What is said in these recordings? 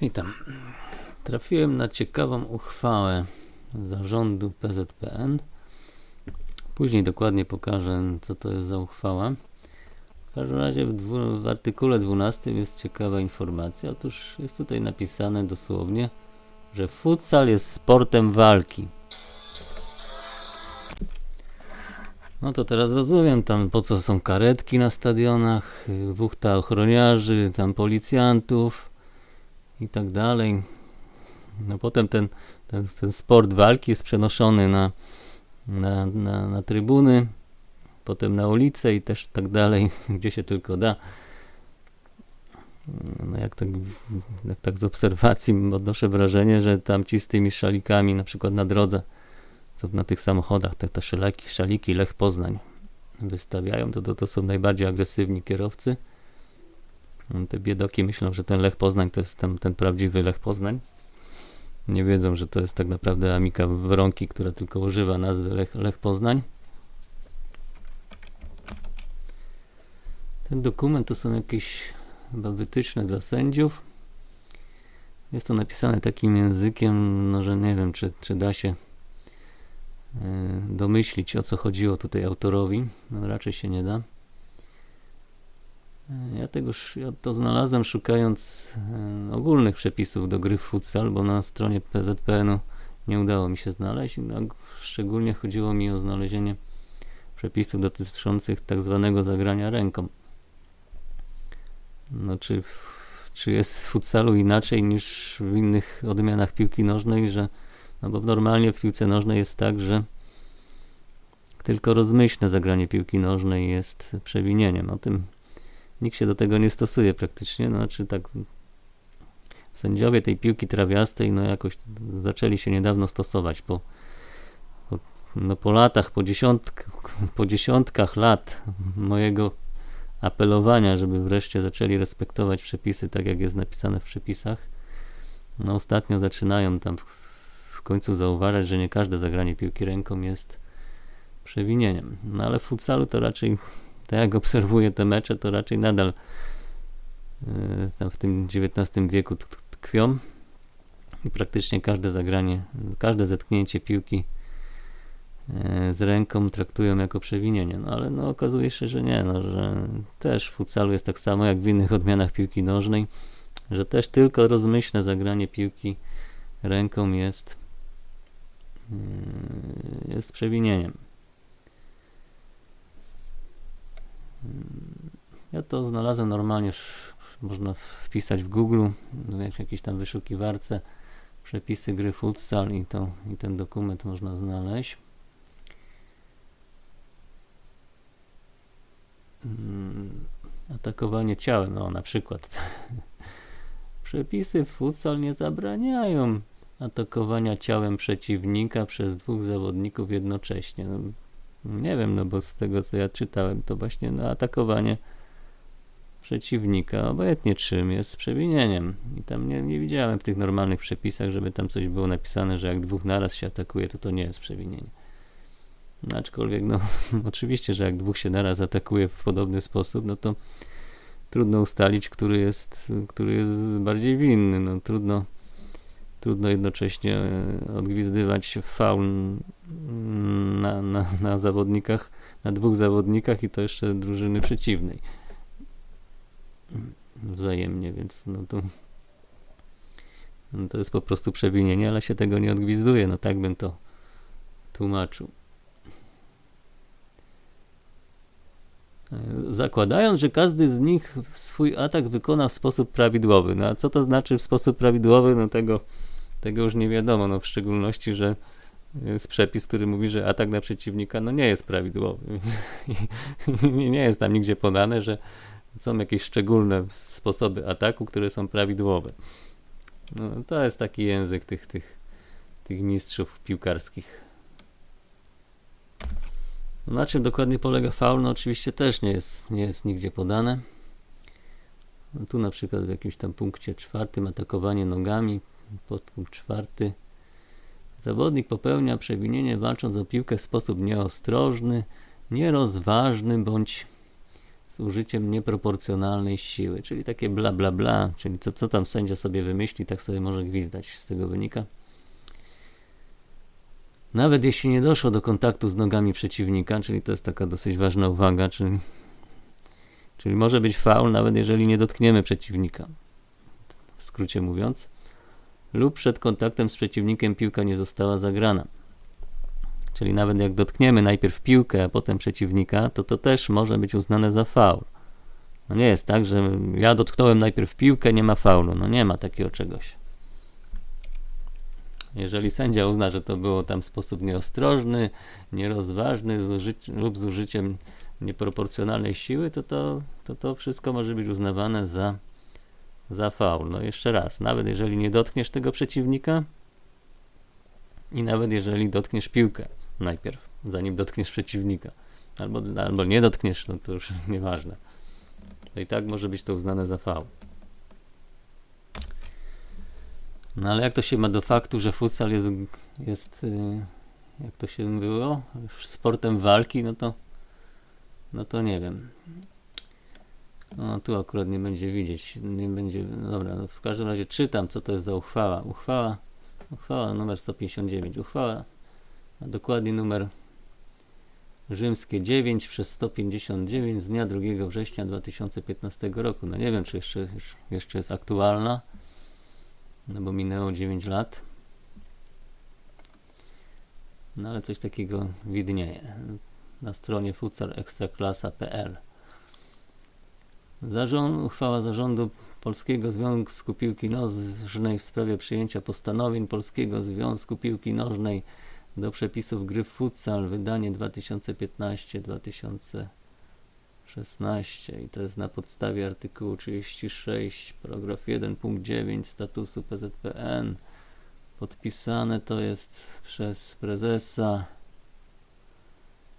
Witam. Trafiłem na ciekawą uchwałę zarządu PZPN. Później dokładnie pokażę, co to jest za uchwała. W każdym razie w, dwu, w artykule 12 jest ciekawa informacja. Otóż jest tutaj napisane dosłownie, że futsal jest sportem walki. No to teraz rozumiem tam po co są karetki na stadionach, y, wuchta ochroniarzy, tam policjantów i tak dalej. No potem ten, ten, ten sport walki jest przenoszony na, na, na, na trybuny, potem na ulicę i też tak dalej, gdzie się tylko da. No jak tak, jak tak z obserwacji odnoszę wrażenie, że tam ci z tymi szalikami, na przykład na drodze, co na tych samochodach, te, te szaliki, szaliki Lech Poznań wystawiają, to, to, to są najbardziej agresywni kierowcy. No, Te biedoki myślą, że ten Lech Poznań to jest ten, ten prawdziwy Lech Poznań. Nie wiedzą, że to jest tak naprawdę Amika Wronki, która tylko używa nazwy Lech, Lech Poznań. Ten dokument to są jakieś chyba wytyczne dla sędziów. Jest to napisane takim językiem, no że nie wiem, czy, czy da się e, domyślić, o co chodziło tutaj autorowi. No, raczej się nie da. Ja tegoż ja to znalazłem szukając e, ogólnych przepisów do gry w futsal, bo na stronie PZPN-u nie udało mi się znaleźć. No, szczególnie chodziło mi o znalezienie przepisów dotyczących tak zwanego zagrania ręką. No, czy, czy jest w futsalu inaczej niż w innych odmianach piłki nożnej, że no bo normalnie w piłce nożnej jest tak, że tylko rozmyślne zagranie piłki nożnej jest przewinieniem. O tym nikt się do tego nie stosuje praktycznie. No, znaczy tak sędziowie tej piłki trawiastej no jakoś zaczęli się niedawno stosować po, po, no, po latach, po, dziesiątk, po dziesiątkach lat mojego apelowania, żeby wreszcie zaczęli respektować przepisy tak jak jest napisane w przepisach. No ostatnio zaczynają tam w, w końcu zauważać, że nie każde zagranie piłki ręką jest przewinieniem. No ale w futsalu to raczej tak jak obserwuję te mecze, to raczej nadal e, tam w tym XIX wieku tkwią i praktycznie każde zagranie, każde zetknięcie piłki e, z ręką traktują jako przewinienie. No ale no, okazuje się, że nie, no, że też w futsalu jest tak samo jak w innych odmianach piłki nożnej, że też tylko rozmyślne zagranie piłki ręką jest, mm, jest przewinieniem. Ja to znalazłem normalnie, można wpisać w Google, w jak- jakiejś tam wyszukiwarce przepisy gry futsal i, to, i ten dokument można znaleźć. Mm, Atakowanie ciałem, no na przykład. Przepisy w futsal nie zabraniają atakowania ciałem przeciwnika przez dwóch zawodników jednocześnie. No, nie wiem, no bo z tego co ja czytałem, to właśnie no, atakowanie przeciwnika, obojętnie czym, jest przewinieniem. I tam nie, nie widziałem w tych normalnych przepisach, żeby tam coś było napisane, że jak dwóch naraz się atakuje, to to nie jest przewinienie. No, aczkolwiek, no oczywiście, że jak dwóch się naraz atakuje w podobny sposób, no to trudno ustalić, który jest, który jest bardziej winny. No trudno, trudno jednocześnie e, odgwizdywać faul na, na, na zawodnikach, na dwóch zawodnikach i to jeszcze drużyny przeciwnej. Wzajemnie, więc no to, no to jest po prostu przewinienie, ale się tego nie odgwizduje. No tak bym to tłumaczył. E, Zakładając, że każdy z nich swój atak wykona w sposób prawidłowy. No a co to znaczy w sposób prawidłowy? No tego, tego już nie wiadomo. No w szczególności, że jest przepis, który mówi, że atak na przeciwnika no nie jest prawidłowy. Nie jest tam nigdzie podane, że są jakieś szczególne sposoby ataku, które są prawidłowe. No, to jest taki język tych, tych, tych mistrzów piłkarskich. Na czym dokładnie polega faul? No oczywiście też nie jest, nie jest nigdzie podane. No, tu na przykład w jakimś tam punkcie czwartym atakowanie nogami, podpunkt czwarty. Zawodnik popełnia przewinienie walcząc o piłkę w sposób nieostrożny, nierozważny bądź z użyciem nieproporcjonalnej siły, czyli takie bla bla bla, czyli co, co tam sędzia sobie wymyśli, tak sobie może gwizdać z tego wynika. Nawet jeśli nie doszło do kontaktu z nogami przeciwnika, czyli to jest taka dosyć ważna uwaga, czyli, czyli może być faul, nawet jeżeli nie dotkniemy przeciwnika. W skrócie mówiąc, lub przed kontaktem z przeciwnikiem piłka nie została zagrana. Czyli nawet jak dotkniemy najpierw piłkę, a potem przeciwnika, to to też może być uznane za faul. No nie jest tak, że ja dotknąłem najpierw piłkę, nie ma faulu. No nie ma takiego czegoś. Jeżeli sędzia uzna, że to było tam w sposób nieostrożny, nierozważny z użyci- lub z użyciem nieproporcjonalnej siły, to to, to to wszystko może być uznawane za, za faul. No jeszcze raz, nawet jeżeli nie dotkniesz tego przeciwnika i nawet jeżeli dotkniesz piłkę najpierw, zanim dotkniesz przeciwnika, albo, albo nie dotkniesz, no to już nieważne. To i tak może być to uznane za faul. No ale jak to się ma do faktu, że futsal jest, jest y, jak to się było, sportem walki, no to no to nie wiem. No tu akurat nie będzie widzieć, nie będzie, no dobra, no w każdym razie czytam, co to jest za uchwała. Uchwała, uchwała numer 159, uchwała, a dokładnie numer rzymskie 9 przez 159 z dnia 2 września 2015 roku. No nie wiem, czy jeszcze, jeszcze jest aktualna, no bo minęło 9 lat. No ale coś takiego widnieje na stronie futsalekstraklasa.pl. Zarząd, uchwała zarządu Polskiego Związku Piłki Nożnej w sprawie przyjęcia postanowień Polskiego Związku Piłki Nożnej do przepisów gry futsal, wydanie 2015-2016 i to jest na podstawie artykułu 36, paragraf 1, punkt 9 statusu PZPN. Podpisane to jest przez prezesa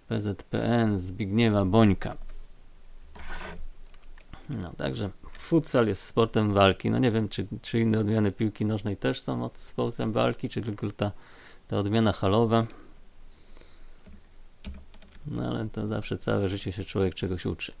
PZPN Zbigniewa Bońka. No, także futsal jest sportem walki. No nie wiem, czy, czy inne odmiany piłki nożnej też są od sportem walki, czy tylko ta, ta odmiana halowa. No ale to zawsze całe życie się człowiek czegoś uczy.